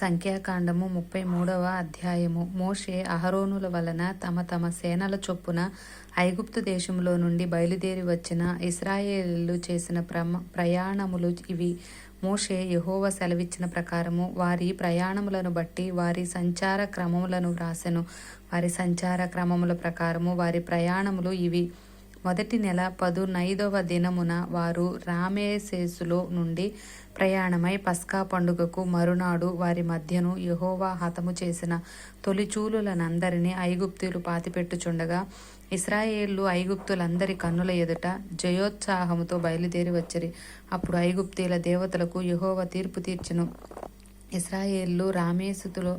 సంఖ్యాకాండము ముప్పై మూడవ అధ్యాయము. మోషే అహరోనుల వలన తమ తమ సేనల చొప్పున ఐగుప్తు దేశంలో నుండి బయలుదేరి వచ్చిన ఇస్రాయేలీలు చేసిన ప్రమ ప్రయాణములు ఇవి. మోషే యహోవ సెలవిచ్చిన ప్రకారము వారి ప్రయాణములను బట్టి వారి సంచార క్రమములను వ్రాసెను. వారి సంచార క్రమముల ప్రకారము వారి ప్రయాణములు ఇవి. మొదటి నెల పదునైదవ దినమున వారు రామేసేసులో నుండి ప్రయాణమై పస్కా పండుగకు మరునాడు వారి మధ్యను యహోవా హతము చేసిన తొలిచూలులనందరినీ ఐగుప్తులు పాతిపెట్టుచుండగా ఇస్రాయేళ్ళు ఐగుప్తులందరి కన్నుల ఎదుట జయోత్సాహముతో బయలుదేరి వచ్చిరి. అప్పుడు ఐగుప్తీల దేవతలకు యహోవ తీర్పు తీర్చును. ఇస్రాయేళ్ళు రామేసుతులో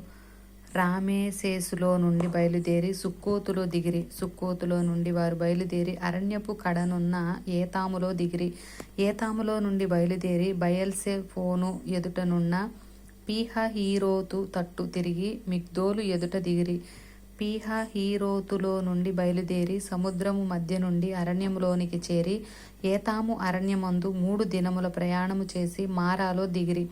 రామేసేసులో నుండి బయలుదేరి సుక్కోతులో దిగిరి. సుక్కోతులో నుండి వారు బయలుదేరి అరణ్యపు కడనున్న ఏతాములో దిగిరి. ఏతాములో నుండి బయలుదేరి బయల్సే ఫోను ఎదుటనున్న పీహ హీరోతు తట్టు తిరిగి మిగ్దోలు ఎదుట దిగిరి. పీహ హీరోతులో నుండి బయలుదేరి సముద్రము మధ్య నుండి అరణ్యములోనికి చేరి ఏతాము అరణ్యమందు మూడు దినముల ప్రయాణము చేసి మారాలో దిగిరి.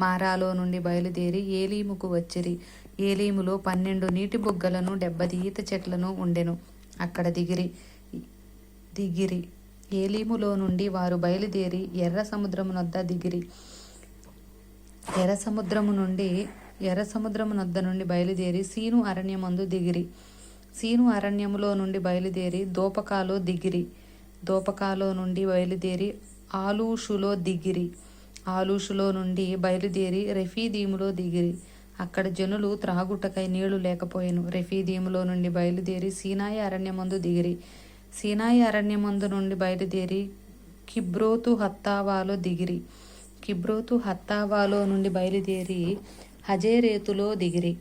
మారాలో నుండి బయలుదేరి ఏలీముకు వచ్చిరి. ఏలీములో పన్నెండు నీటి బుగ్గలను డెబ్బది ఈత చెట్లను ఉండెను. అక్కడ దిగిరి దిగిరి. ఏలీములో నుండి వారు బయలుదేరి ఎర్ర సముద్రమునొద్ద దిగిరి. ఎర్ర సముద్రము నుండి ఎర్ర సముద్రమునొద్ద నుండి బయలుదేరి సీను అరణ్యమందు దిగిరి. సీను అరణ్యములో నుండి బయలుదేరి దోపకాలో దిగిరి. దోపకాలో నుండి బయలుదేరి ఆలూషులో దిగిరి. ఆలూషులో నుండి బయలుదేరి రెఫీదీములో దిగిరి. అక్కడ జనులు త్రాగుటకై నీళ్ళు లేకపోయాను. రెఫీదీములో నుండి బయలుదేరి సీనాయి అరణ్యమందు దిగిరి. సీనాయి అరణ్యమందు నుండి బయలుదేరి కిబ్రోతు హత్తావాలో దిగిరి. కిబ్రోతు హత్తావాలో నుండి బయలుదేరి హజేరేతులో దిగిరి.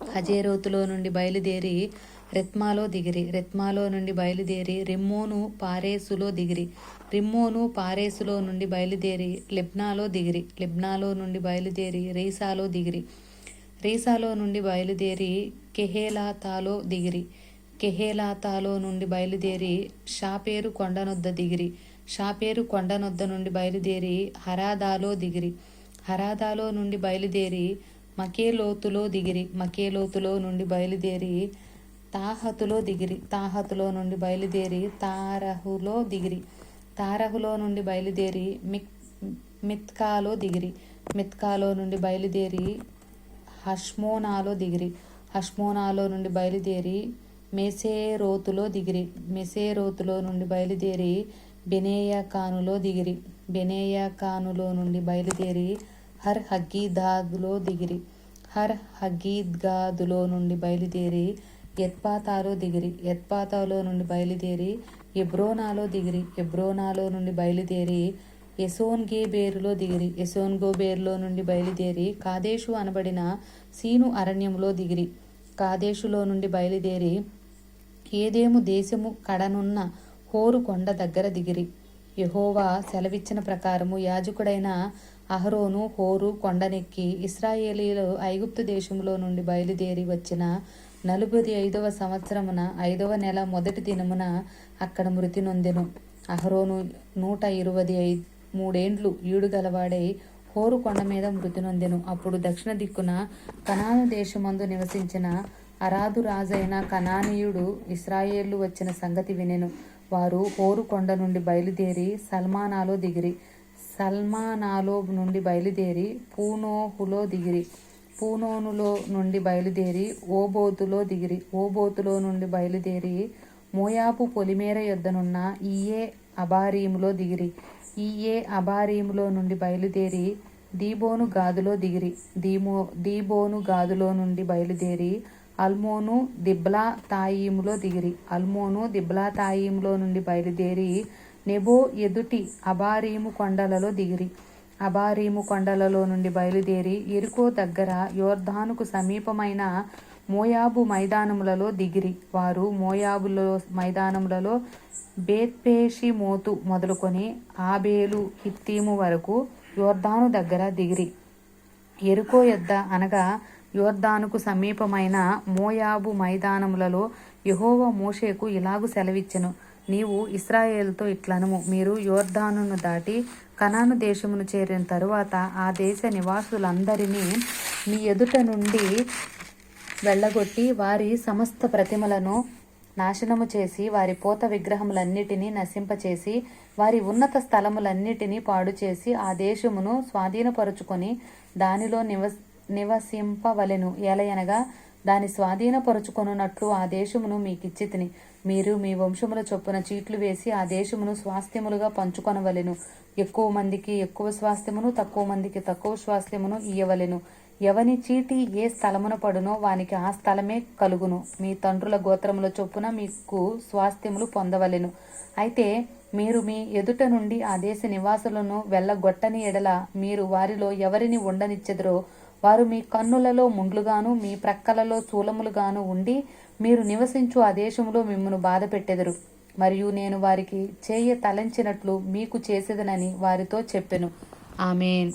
హజేరోతులో నుండి బయలుదేరి రెత్మాలో దిగిరి. రెత్మాలో నుండి బయలుదేరి రిమ్మోను పారేసులో దిగిరి. రిమ్మోను పారేసులో నుండి బయలుదేరి లెబ్నాలో దిగిరి. లెబ్నాలో నుండి బయలుదేరి రీసాలో దిగిరి. రీసాలో నుండి బయలుదేరి కెహేలాతాలో దిగిరి. కెహేలాతాలో నుండి బయలుదేరి షాపేరు కొండనొద్ద దిగిరి. షాపేరు కొండనొద్ద నుండి బయలుదేరి హరాదాలో దిగిరి. హరాదాలో నుండి బయలుదేరి మకేలోతులో దిగిరి మకేలోతులో నుండి బయలుదేరి తాహతులో దిగిరి తాహతులో నుండి బయలుదేరి తారహులో దిగిరి తారహులో నుండి బయలుదేరి మిక్ మిత్కాలో దిగిరి మిత్కాలో నుండి బయలుదేరి హష్మోనాలో దిగిరి హష్మోనాలో నుండి బయలుదేరి మెసేరోతులో దిగిరి మెసేరోతులో నుండి బయలుదేరి బెనేయాకానులో దిగిరి బెనేయాకానులో నుండి బయలుదేరి హర్ హగ్గీదాదులో దిగిరి. హర్ హగీద్గాదులో నుండి బయలుదేరి ఎత్పాతాలో దిగిరి. ఎత్పాతాలో నుండి బయలుదేరి ఎబ్రోనాలో దిగిరి. ఎబ్రోనాలో నుండి బయలుదేరి ఎసోన్ గేబేరులో దిగిరి. ఎసోన్ గోబేరులో నుండి బయలుదేరి కాదేశు అనబడిన సీను అరణ్యంలో దిగిరి. కాదేశులో నుండి బయలుదేరి ఏదేము దేశము కడనున్న హోరు కొండ దగ్గర దిగిరి. యహోవా సెలవిచ్చిన ప్రకారము యాజకుడైన అహరోను హోరు కొండనెక్కి ఇస్రాయేలీలు ఐగుప్తు దేశంలో నుండి బయలుదేరి వచ్చిన నలుబది ఐదవ సంవత్సరమున ఐదవ నెల మొదటి దినమున అక్కడ మృతి నొందెను. అహరోను నూట ఇరవై ఐదు మూడేండ్లు ఈడుగలవాడై హోరు కొండ మీద మృతి నొందెను. అప్పుడు దక్షిణ దిక్కున కనాను దేశమందు నివసించిన అరాదు రాజైన కనానీయుడు ఇస్రాయేళ్ళు వచ్చిన సంగతి వినెను. వారు హోరు కొండ నుండి బయలుదేరి సల్మానాలో దిగిరి. సల్మానాలో నుండి బయలుదేరి పూనోహులో దిగిరి. పూనోనులో నుండి బయలుదేరి ఓబోతులో దిగిరి. ఓబోతులో నుండి బయలుదేరి మోయాపు పొలిమేర యొద్దనున్న ఈయే అబారీములో దిగిరి. ఈయే అబారీములో నుండి బయలుదేరి దీబోను గాదులో దిగిరి. దీమో దీబోను గాదులో నుండి బయలుదేరి అల్మోను దిబ్లా తాయిములో దిగిరి. అల్మోను దిబ్లా తాయిములో నుండి బయలుదేరి నెబో ఎదుటి అబారీము కొండలలో దిగిరి. అబారీము కొండలలో నుండి బయలుదేరి ఎరుకో దగ్గర యోర్ధానుకు సమీపమైన మోయాబు మైదానములలో దిగిరి. వారు మోయాబులో మైదానములలో బేత్పేషి మోతు మొదలుకొని ఆబేలు హిత్తీము వరకు యోర్ధాను దగ్గర దిగిరి. ఎరుకో యొద్ద అనగా యోర్దానుకు సమీపమైన మోయాబు మైదానములలో యెహోవా మోషేకు ఇలాగు సెలవిచ్చెను. నీవు ఇస్రాయేల్తో ఇట్లనుము. మీరు యోర్దానును దాటి కనాను దేశమును చేరిన తరువాత ఆ దేశ నివాసులందరినీ మీ ఎదుట నుండి వెళ్ళగొట్టి వారి సమస్త ప్రతిమలను నాశనము చేసి వారి పోత విగ్రహములన్నిటినీ నశింపచేసి వారి ఉన్నత స్థలములన్నిటినీ పాడు చేసి ఆ దేశమును స్వాధీనపరుచుకొని దానిలో నివస నివసింపవలెను. ఎలయనగా దాని స్వాధీనపరుచుకొనున్నట్లు ఆ దేశమును మీకిచ్చితిని. మీరు మీ వంశముల చొప్పున చీట్లు వేసి ఆ దేశమును స్వాస్థ్యములుగా పంచుకొనవలెను. ఎక్కువ మందికి ఎక్కువ స్వాస్థ్యమును తక్కువ మందికి తక్కువ స్వాస్థ్యమును ఇయ్యవలెను. ఎవని చీటి ఏ స్థలమున పడునో వానికి ఆ స్థలమే కలుగును. మీ తండ్రుల గోత్రముల చొప్పున మీకు స్వాస్థ్యములు పొందవలెను. అయితే మీరు మీ ఎదుట నుండి ఆ దేశ నివాసులను వెళ్ళగొట్టని ఎడల మీరు వారిలో ఎవరిని ఉండనిచ్చెదరో వారు మీ కన్నులలో ముండ్లుగాను మీ ప్రక్కలలో చూలములుగాను ఉండి మీరు నివసించు ఆ దేశములో మిమ్మను బాధ పెట్టెదరు. మరియు నేను వారికి చేయ తలంచినట్లు మీకు చేసేదనని వారితో చెప్పెను. ఆమెన్.